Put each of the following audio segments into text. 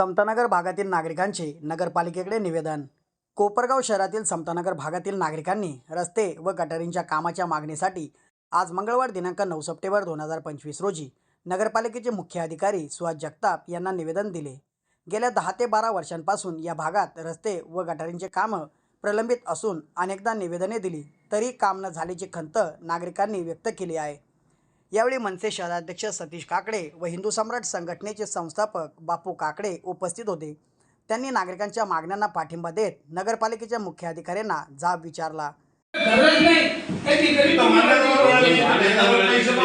समतानगर भागातील नागरिकांचे नगरपालिकेकडे निवेदन. कोपरगाव शहरातील समतानगर भागातील नागरिकांनी रस्ते व गटारींच्या कामाच्या मागणीसाठी आज मंगळवार दिनांक नऊ सप्टेंबर दोन हजार पंचवीस रोजी नगरपालिकेचे मुख्य अधिकारी सुहास जगताप यांना निवेदन दिले. गेल्या दहा ते बारा वर्षांपासून या भागात रस्ते व गटारींचे कामं प्रलंबित असून अनेकदा निवेदने दिली तरी काम न झाल्याची खंत नागरिकांनी व्यक्त केली आहे. यावेळी मनसे शहराध्यक्ष सतीश काकडे व हिंदू सम्राट संघटनेचे संस्थापक बापू काकडे उपस्थित होते. त्यांनी नागरिकांच्या मागण्यांना पाठिंबा देत नगरपालिकेच्या मुख्य अधिकाऱ्यांना जाब विचारला.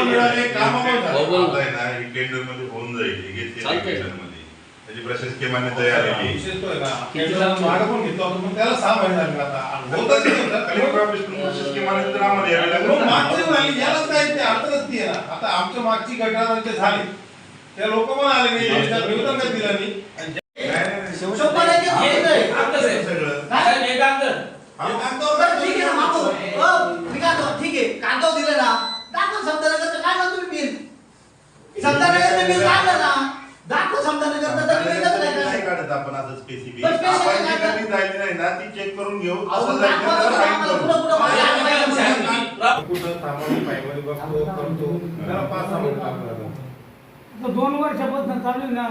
मिळाले हो, हे. हे. त्याची प्रशासकीय मान्यता आलेली आता. आमच्या मागची गटार जे झाली. त्या लोक पण आले नाही दिलं नाही हे. हा? हे ठीक आहे. हो, मी कागदावर दिलं ना. दाखव समतानगरचं काय म्हणतो तुम्ही बिल? दाखव समतानगरचं तर बिल येतच नाही नाही का? काढत आपण आता स्पेसिफिक पण specific आपण काय जी काही राहिली नाही ना ती चेक करून घेऊ. अहो, असं जाईल दाखवा तर ना, फाईन आम्हाला करू. कुठं कुठं मागे आलं पाहिजे साहेब, म्हणून. तुम्ही- कुठं थांबवून पायमध्ये बघतो करतो त्याला पाच सहा महिने दोन वर्षापासून चालू आहे ना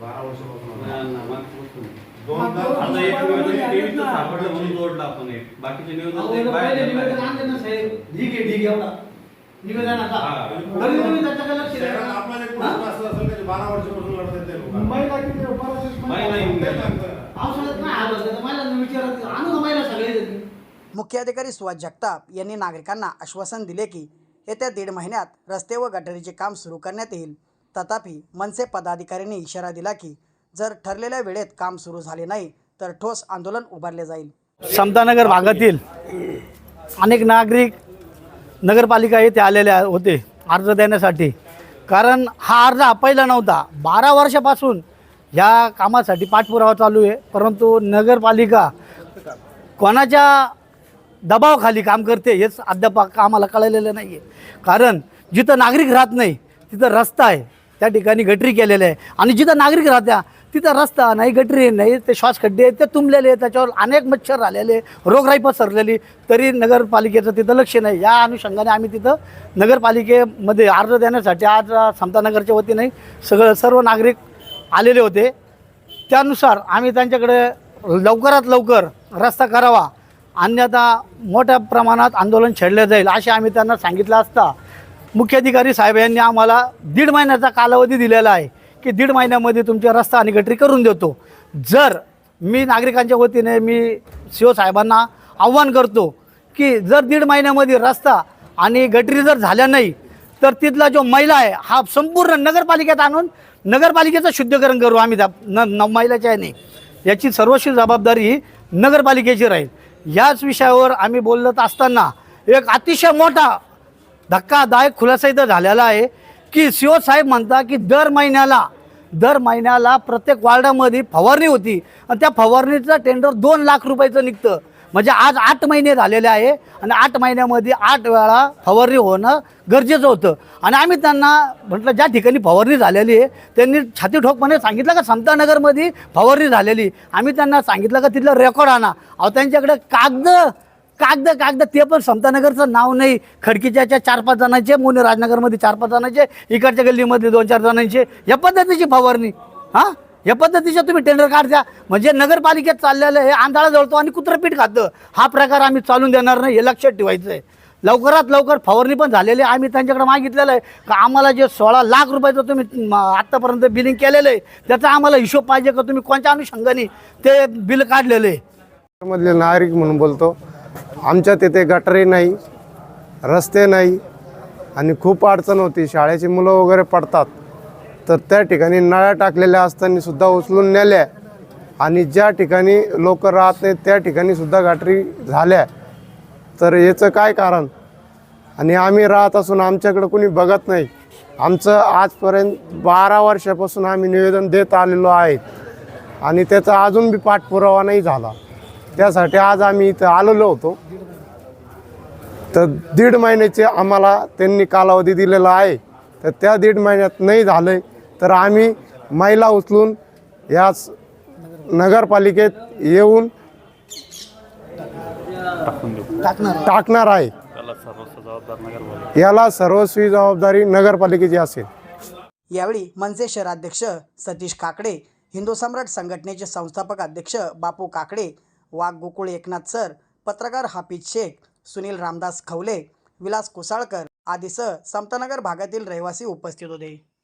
बारा वर्षापासून दोन दोन आता एक निवेदन टीव्हीचं सापडलं म्हणून जोडलं आपण एक. बाकीचे निवेदन अहो, ते एवढं बाहेर पहिले ठेवलं. निवेदन आणले ना साहेब. ठीक आहे ठीक आहे एवढा. निवेदन आता. हा. तरी तुम्ही त्याच्याकडे लक्ष द्या. शहरात आपल्याला एक प्रश्न असला असेल का जे बारा वर्षापासून किती महिला येऊन ते गेला. सांगतोय. पावसाळ्यात नाही आलं तर महिलांना विचारत आणू का महिला सगळे येतील. मुख्य अधिकारी सुहास जगताप यांनी नागरिकांना आश्वासन दिले की येत्या दीड महिन्यात रस्ते व गटारीचे काम सुरू करण्यात येईल तथापि मनसे पदाधिकाऱ्यांनी इशारा दिला की जर ठरलेल्या वेळेत काम सुरू झाले नाही तर ठोस आंदोलन उभारले जाईल समतानगर भागातील अनेक नागरिक नगरपालिका येथे आलेले होते अर्ज देण्यासाठी कारण हा अर्ज हा पहिला नव्हता. बारा वर्षापासून ह्या कामासाठी पाठपुरावा चालू आहे. परंतु नगरपालिका कोणाच्या दबावाखाली काम करते हेच अद्याप आम्हाला कळलेलं नाही आहे कारण जिथं नागरिक राहत नाही तिथं रस्ता आहे. त्या ठिकाणी गटरी केलेल्या आहे. आणि जिथं नागरिक राहत्या तिथं रस्ता नाही गटरी नाही ते श्वास खड्डे आहेत, ते तुंबलेले आहेत, त्याच्यावर अनेक मच्छर आलेले रोगराई पसरलेली. तरी नगरपालिकेचं तिथं लक्ष नाही. या अनुषंगाने आम्ही तिथं नगरपालिकेमध्ये अर्ज देण्यासाठी आज समतानगरच्या वतीने सगळं सर्व नागरिक आलेले होते. त्यानुसार आम्ही त्यांच्याकडे लवकरात लवकर रस्ता करावा. अन्यथा मोठ्या प्रमाणात आंदोलन छेडलं जाईल असे आम्ही त्यांना सांगितलं असता. मुख्याधिकारी साहेब यांनी आम्हाला दीड महिन्याचा कालावधी दिलेला आहे. की दीड महिन्यामध्ये तुमचे रस्ता आणि गटरी करून देतो. जर मी नागरिकांच्या वतीने मी सी साहेबांना आव्हान करतो की जर दीड महिन्यामध्ये रस्ता आणि गटरी जर झाल्या नाही तर तिथला जो मैला आहे हा संपूर्ण नगरपालिकेत आणून नगरपालिकेचं शुद्धीकरण करू. आम्ही त्या न न मैलाच्या नाही. याची सर्वस्वी जबाबदारी नगरपालिकेची राहील. याच विषयावर आम्ही बोलत असताना एक अतिशय मोठा धक्कादायक खुलासा इथं झालेला आहे की सी साहेब म्हणता की दर महिन्याला दर महिन्याला प्रत्येक वार्डामध्ये फवारणी होती. आणि त्या फवारणीचं टेंडर दोन लाख रुपयाचं निघतं. म्हणजे आज आठ महिने झालेले आहे आणि आठ महिन्यामध्ये आठ वेळा फवारणी होणं गरजेचं होतं. आणि आम्ही त्यांना म्हटलं ज्या ठिकाणी फवारणी झालेली आहे त्यांनी छाती ठोकपणे सांगितलं का समतानगरमध्ये फवारणी झालेली. आम्ही त्यांना सांगितलं का तिथलं रेकॉर्ड आणा. अहो त्यांच्याकडे कागद कागद कागद ते पण समतानगरचं नाव नाही. खडकीच्या चार पाच जणांचे मुने राजनगरमध्ये चार पाच जणांचे इकडच्या गल्लीमध्ये दोन चार जणांचे. या पद्धतीची फवारणी. हां? या पद्धतीच्या तुम्ही टेंडर काढत्या म्हणजे नगरपालिकेत चाललेलं हे आंधळा जळतो आणि कुत्रपीठ खातं. हा प्रकार आम्ही चालून देणार नाही हे लक्षात ठेवायचं आहे. लवकरात लवकर फवारणी पण झालेली आहे. आम्ही त्यांच्याकडे मागितलेलं आहे. का आम्हाला जे सोळा लाख रुपयाचं तुम्ही आत्तापर्यंत बिलिंग केलेलं आहे त्याचा आम्हाला हिशोब पाहिजे का तुम्ही कोणत्या अनुषंगाने ते बिल काढलेलं आहे? मधले नागरिक म्हणून बोलतो. आमच्या तिथे गटरी नाही रस्ते नाही आणि खूप अडचण होती. शाळेची मुलं वगैरे पडतात. तर त्या ठिकाणी नळ्या टाकलेल्या असताना सुद्धा उचलून नेल्या आणि ज्या ठिकाणी लोक राहत नाहीत त्या ठिकाणी सुद्धा झाल्या. तर याचं काय कारण? आणि आम्ही राहत असून आमच्याकडं कुणी बघत नाही. आमचं आजपर्यंत बारा वर्षापासून आम्ही निवेदन देत आलेलो आहे. आणि त्याचा अजून बी पाठपुरावा नाही झाला. त्यासाठी आज आम्ही इथं आलेलो होतो. तर दीड महिन्याचे आम्हाला त्यांनी कालावधी दिलेला आहे. तर त्या दीड महिन्यात नाही झालं तर आम्ही महिला उचलून याच नगरपालिकेत येऊन टाकणार टाकणार आहे. याला सर्वस्वी जबाबदारी नगरपालिकेची असेल. यावेळी मनसे शहराध्यक्ष सतीश काकडे हिंदू सम्राट संघटनेचे संस्थापक अध्यक्ष बापू काकडे वाघ गोकुळ एकनाथ सर पत्रकार हाफिज शेख सुनील रामदास खवले विलास कुसाळकर आदीसह समतानगर भागातील रहिवासी उपस्थित होते.